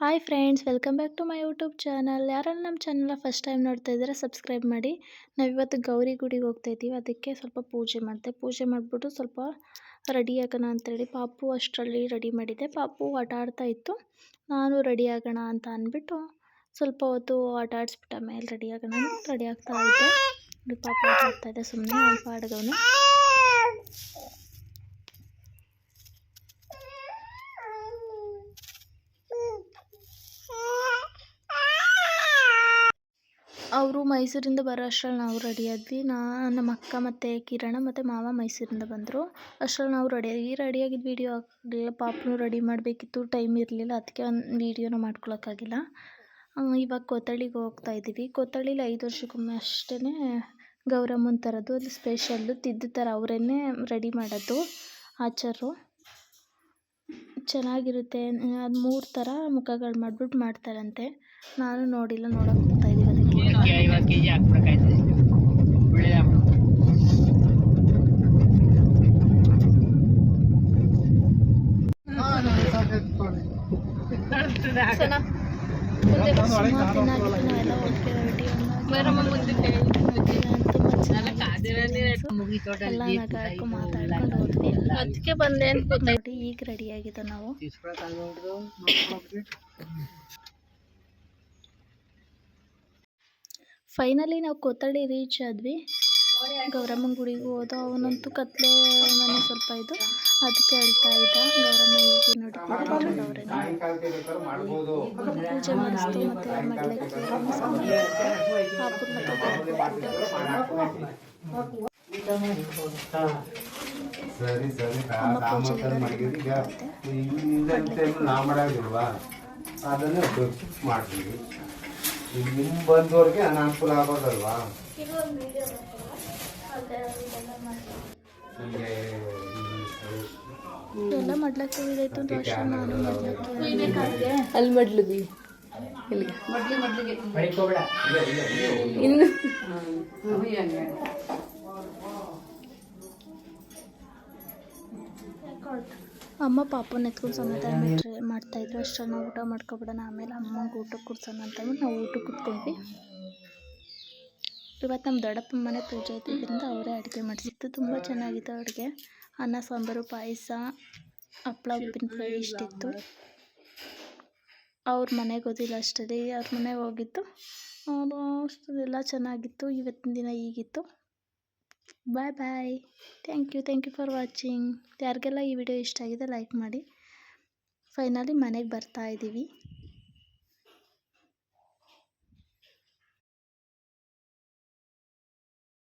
Hi friends, welcome back to my YouTube channel. ಯಾರನ್ನ ನಮ್ಮ ಚಾನಲ್ನ ಫಸ್ಟ್ ಟೈಮ್ ನೋಡ್ತಾ ಇದ್ದಾರೆ, ಸಬ್ಸ್ಕ್ರೈಬ್ ಮಾಡಿ. ನಾವಿವತ್ತು ಗೌರಿ ಗುಡಿಗೆ ಹೋಗ್ತಾ ಇದ್ದೀವಿ ಅದಕ್ಕೆ ಸ್ವಲ್ಪ ಪೂಜೆ ಮಾಡಿದೆ. ಪೂಜೆ ಮಾಡಿಬಿಟ್ಟು ಸ್ವಲ್ಪ ರೆಡಿ ಆಗೋಣ ಅಂತೇಳಿ. ಪಾಪು ಅಷ್ಟರಲ್ಲಿ ರೆಡಿ ಮಾಡಿದ್ದೆ ಪಾಪು ಆಟ ಆಡ್ತಾ ಇತ್ತು. ನಾನು ರೆಡಿ ಆಗೋಣ ಅಂತ ಅಂದ್ಬಿಟ್ಟು ಸ್ವಲ್ಪ ಹೊತ್ತು ಆಟ ಆಡಿಸ್ಬಿಟ್ಟ ಮೇಲೆ ರೆಡಿ ಆಗೋಣ ರೆಡಿ ಆಗ್ತಾ ಇದ್ದೆ. ಪಾಪು ಆಟ ಆಡ್ತಾ ಇದೆ ಸುಮ್ಮನೆ ಪಾಡ್ಗವನು ಅವರು ಮೈಸೂರಿಂದ ಬರೋ ಅಷ್ಟ್ರಲ್ಲಿ ನಾವು ರೆಡಿ ಆದ್ವಿ. ನಾ, ನಮ್ಮ ಅಕ್ಕ ಮತ್ತು ಕಿರಣ ಮತ್ತು ಮಾವ ಮೈಸೂರಿಂದ ಬಂದರು. ಅಷ್ಟ್ರಲ್ಲಿ ನಾವು ರೆಡಿ ಆಗಿ ರೆಡಿಯಾಗಿದ್ದು ವೀಡಿಯೋ ಹಾಕಲಿಲ್ಲ ಪಾಪನು ರೆಡಿ ಮಾಡಬೇಕಿತ್ತು. ಟೈಮ್ ಇರಲಿಲ್ಲ. ಅದಕ್ಕೆ ಒಂದು ವೀಡಿಯೋನ ಮಾಡ್ಕೊಳಕ್ಕಾಗಿಲ್ಲ. ಇವಾಗ ಕೊತ್ತಳ್ಳಿಗೆ ಹೋಗ್ತಾ ಇದ್ದೀವಿ. ಕೊತ್ತಳ್ಳಿಲಿ ಐದು ವರ್ಷಕ್ಕೊಮ್ಮೆ ಅಷ್ಟೇ ಗೌರಮ್ಮನ ಥರದ್ದು ಅಲ್ಲಿ ಸ್ಪೆಷಲ್ಲು ತಿದ್ದು ಥರ ಅವರೇ ರೆಡಿ ಮಾಡೋದು. ಆಚಾರು ಚೆನ್ನಾಗಿರುತ್ತೆ. ಅದು ಮೂರು ಥರ ಮುಖಗಳು ಮಾಡಿಬಿಟ್ಟು ಮಾಡ್ತಾರಂತೆ. ನಾನು ನೋಡಿಲ್ಲ, ನೋಡೋಕೆ ಹೋಗ್ತಾ ಇದ್ದೀವಿ ಅದಕ್ಕೆ ಐವತ್ತು ಕೆ ಜಿ ಹಾಕ್ಬೇಕಾಯ್ತದೆ ಒಳ್ಳೆಯದಾಗ್ಬಿಡು ಮುಂದೆ ಸುಮಾರು ದಿನ ಆಗಿತ್ತು ನಾವೆಲ್ಲ ಒಟ್ಟಿಗೆ ರೆಡಿ ತುಂಬ ಎಲ್ಲ ನಗಾಡ್ಕೊ ಮಾತಾಡ್ಕೊಂಡು ಹೋದ್ವಿ ಅದಕ್ಕೆ ಬಂದೆ ಅಂತ ನೋಡಿ ಈಗ ರೆಡಿ ಆಗಿದ್ದು ನಾವು ಫೈನಲಿ ನಾವು ಕೊತ್ತಳ್ಳಿ ರೀಚ್ ಆದ್ವಿ. ಗೌರಮ್ಮನ ಗುಡಿಗೆ ಹೋದ ಅವನಂತೂ ಕತ್ಲೆ ಮನೆ ಸ್ವಲ್ಪ ಇದು. ಅದಕ್ಕೆ ಹೇಳ್ತಾ ಇದ್ದ. ಗೌರಮ್ಮ ಈಗ ನೋಡಿ ಪೂಜೆ ಮಾಡಿಸ್ತು ಮತ್ತು ಮಡ್ಲಕ್ಕಿ ಅದನ್ನೇ ಮಾಡ್ತೀವಿ. ನಿಮ್ಮ ಬಂದವ್ರಿಗೆ ಅನಾನುಕೂಲ ಆಗೋದಲ್ವಾ ನಿಮಗೆ ಎಲ್ಲ ಮಡ್ಲಕ್ಕಿ ಇದಾಯ್ತು ಅಂತ ಅಷ್ಟೇ ನಾನು ಮಡ್ಲಕ್ಕಿ ಅಲ್ಲಿ ಮಡ್ಲಿದ್ವಿ ಇಲ್ಲಿಗೆ ಇನ್ನು? ಅಮ್ಮ ಪಾಪನ ಎತ್ಕೊಂಡು ಸಮಾಧಾನ ಟ್ರೈ ಮಾಡ್ತಾಯಿದ್ರು ಅಷ್ಟು ನಾವು ಊಟ ಮಾಡ್ಕೊಬಿಡೋಣ. ಆಮೇಲೆ ಅಮ್ಮಂಗೆ ಊಟಕ್ಕೆ ಕೂರ್ಸೋಣ ಅಂತಂದ್ಬಿಟ್ಟು ನಾವು ಊಟಕ್ಕೆ ಕೂತ್ಕೊಂಡ್ವಿ. ಇವತ್ತು ನಮ್ಮ ದೊಡ್ಡಪ್ಪ ಮನೆ ಪೂಜೆ ಇದ್ದಿದ್ದರಿಂದ ಅವರೇ ಅಡುಗೆ ಮಾಡಿಸಿತ್ತು ತುಂಬ ಚೆನ್ನಾಗಿತ್ತು ಅಡುಗೆ. ಅನ್ನ, ಸಾಂಬಾರು, ಪಾಯಸ, ಹಪ್ಳ ಉಪ್ಪಿನಕಾಯಿ ಇಷ್ಟಿತ್ತು. ಅವ್ರ ಮನೆಗೆ ಹೋದಿಲ್ಲ ಅಷ್ಟೇ ಅವ್ರ ಮನೆಗೆ ಹೋಗಿತ್ತು ಎಲ್ಲ ಚೆನ್ನಾಗಿತ್ತು. ಇವತ್ತಿನ ದಿನ ಹೀಗಿತ್ತು bye bye thank you thank you for watching ಯಾರಿಗೆಲ್ಲ ಈ ವಿಡಿಯೋ ಇಷ್ಟ ಆಗಿದೆ ಲೈಕ್ ಮಾಡಿ. ಫೈನಲಿ ಮನೆಗೆ ಬರ್ತಾ ಇದ್ದೀವಿ